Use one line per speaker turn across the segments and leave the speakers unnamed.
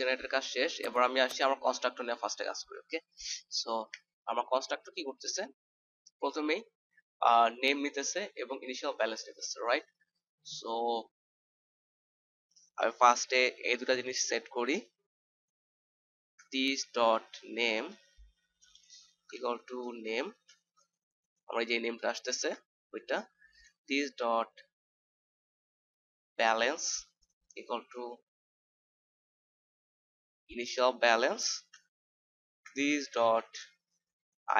Generator কাজ শেষ, এবার আমি আসি আমার কনস্ট্রাক্টর নিয়ে ফার্স্টে কাজ করি ওকে সো আমার কনস্ট্রাক্টর কি করতেছে? প্রথমেই নেম নিতেছে এবং ইনিশিয়াল ব্যালেন্স নিতেছে রাইট সো আমি ফার্স্টে এই দুটো জিনিস সেট করি। This dot name equal to name, আমার যে নেমটা আসতেছে, ওইটা। This dot balance equal to initial balance this dot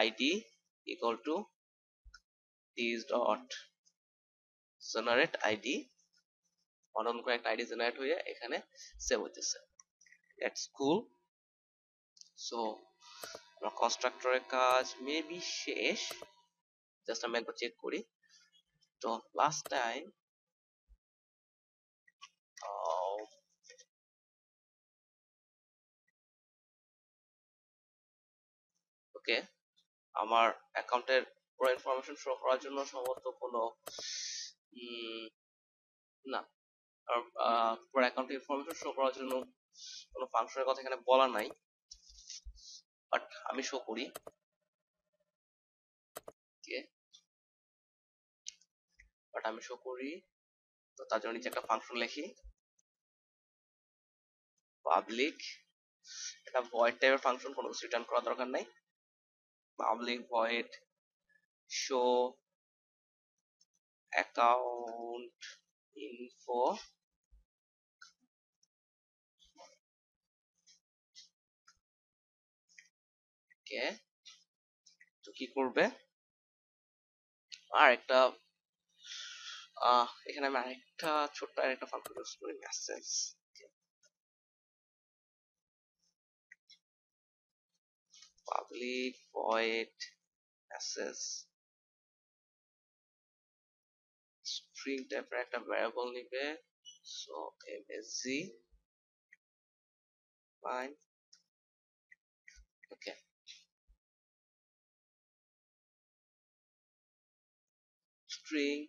id equal to this dot generate id অনন্য করে একটা আইডি জেনারেট হয়ে এখানে সেভ হইতেছে দ্যাটস কুল সো আমার কনস্ট্রাক্টরের কাজ মেবি শেষ। জাস্ট আমি একবার চেক করি। তো লাস্ট টাইম ওকে আমার অ্যাকাউন্টের পুরো ইনফরমেশন শো করার জন্য সম্ভবত কোনো না। পুরো অ্যাকাউন্টের ইনফরমেশন শো করার জন্য কোনো ফাংশনের কথা এখানে বলা নাই। বাট আমি শো করি। বাট আমি শো করি। তো তার জন্য নিচে একটা ফাংশন লিখি। পাবলিক এটা ভয়েড টাইপের ফাংশন কোনো কিছু রিটার্ন করার দরকার নাই। Public void show account info okay তো কি করবে? আর একটা এখানে আমি আরেকটা ছোট্ট আরেকটা ফাংশন ইউজ করি message public void message string টাইপের একটা ভ্যারিয়েবল নিবে so MSG fine okay string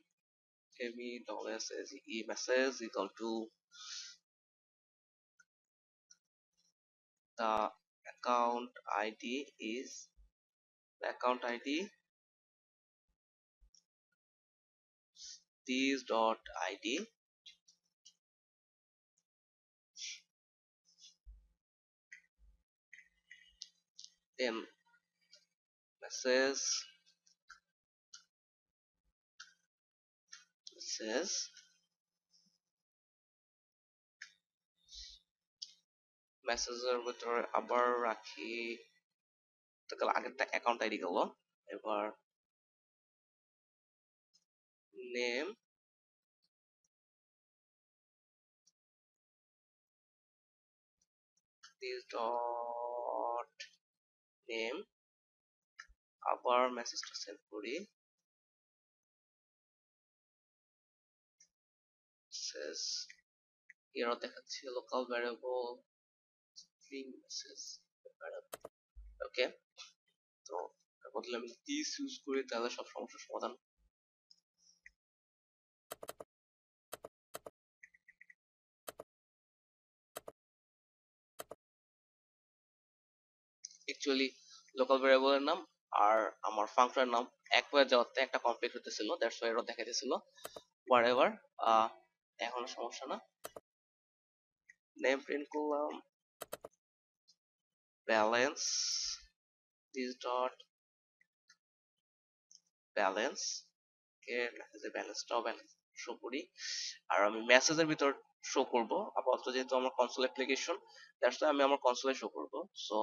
me dollar says e message equal to the account id is the account id this dot id then message says মেসেজের ভিতরে আবার রাখি তাহলে আগেরটা account ID গেল এবার নেম this dot name আবার মেসেজটা সেন্ড করি says এরও দেখাচ্ছে local string message ওকে তো বদলে আমি দিস ইউজ করি, তাহলে সব সমস্যার সমাধান। অ্যাকচুয়ালি লোকাল ভ্যারিয়েবলের নাম আর আমার ফাংশনের নাম এক হয়ে যাওয়াতে একটা কনফ্লিক্ট হতেছিল দ্যাটস ওয়াই এরর দেখাইতেছিল। হোয়াটএভার এখন সমস্যা না। নেম প্রিন্ট করলাম। ব্যালেন্স দিস ডট ব্যালেন্স কে মেসেজের ব্যালেন্সটাও ব্যালেন্স শো করি। আর আমি মেসেজের ভিতর শো করব। আপাতত যেহেতু আমার কনসোল অ্যাপ্লিকেশন দ্যাটস আমি আমার কনসোলে শো করব। So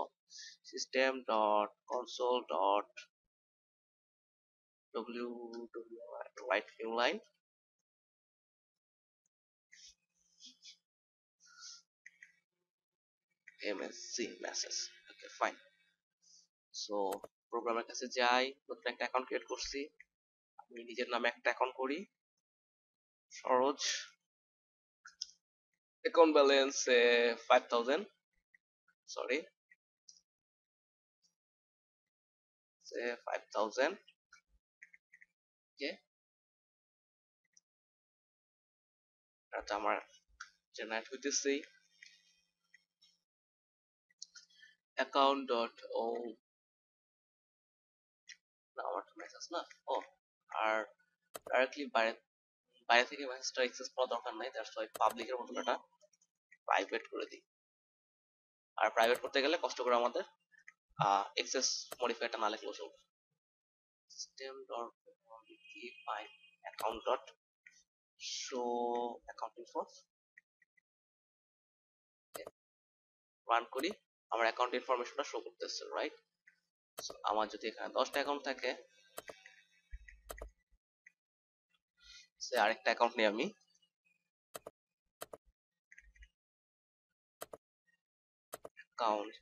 system dot console dot W W write new line msc message fine. So প্রোগ্রামের কাছে যাই নতুন একটা অ্যাকাউন্ট ক্রিয়েট করছি। আমি নিজের নামে একটা অ্যাকাউন্ট করি। Saroj account balance five thousand sorry five thousand okay আমার জেনারেট হইতেছেই অ্যাকাউন্ট ডট ও না, আমার তো মেসেজ না। ও, আর ডাইরেক্টলি বাইরে বাইরে থেকে মেসেজটা অ্যাক্সেস করার দরকার নাই দ্যাটস ওয়াই পাবলিকের মতন এটা প্রাইভেট করে দিই। আর প্রাইভেট করতে গেলে কষ্ট করে আমাদের এক্সেস মডিফায়ারটা না লিখলেও চলবে। System dot account dot show account info run করি। আমার অ্যাকাউন্ট ইনফরমেশনটা শো করতেছে রাইট আমার যদি এখানে দশটা অ্যাকাউন্ট থাকে, সে আরেকটা অ্যাকাউন্ট নিয়ে আমি অ্যাকাউন্ট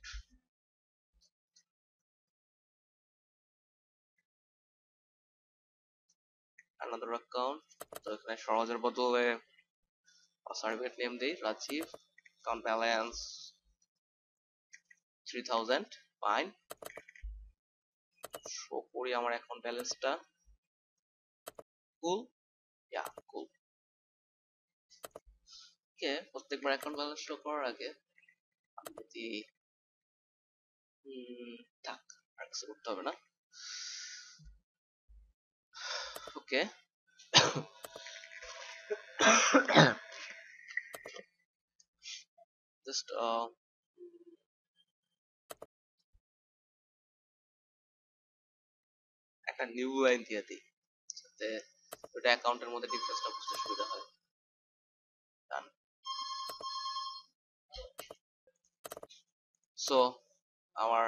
another account, তো এখানে সহজের বদলে সার্ভিস নেম দেই Rajib account balance 3000 fine show করি আমার অ্যাকাউন্ট ব্যালেন্সটা কুল ইয়া কুল ওকে প্রত্যেকবার অ্যাকাউন্ট ব্যালেন্স শো করার আগে আমি যদি থাক, আর কিছু করতে হবে না। ওকে just একটা নিউ লাইন দিয়ে দিই, যাতে ওটা অ্যাকাউন্টের মধ্যে ডিফারেন্সটা বুঝতে সুবিধা হয়। সো আমার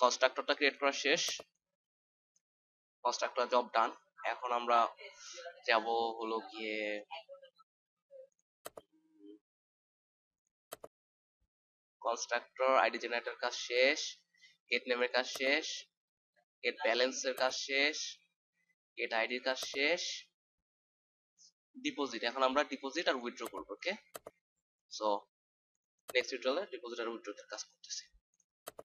কনস্ট্রাক্টরটা ক্রিয়েট করা শেষ। কনস্ট্রাক্টর জব ডান এখন আমরা যাব হলো গিয়ে কনস্ট্রাক্টর আইডি জেনারেটর কাজ শেষ গেট নেমের কাজ শেষ। গেট ব্যালেন্সের কাজ শেষ গেট আইডির কাজ শেষ ডিপোজিট এখন আমরা ডিপোজিট আর উইথড্র করব ওকে সো নেক্সট টিউটোরিয়ালে ডিপোজিট আর উইথড্র এর কাজ করতেছি।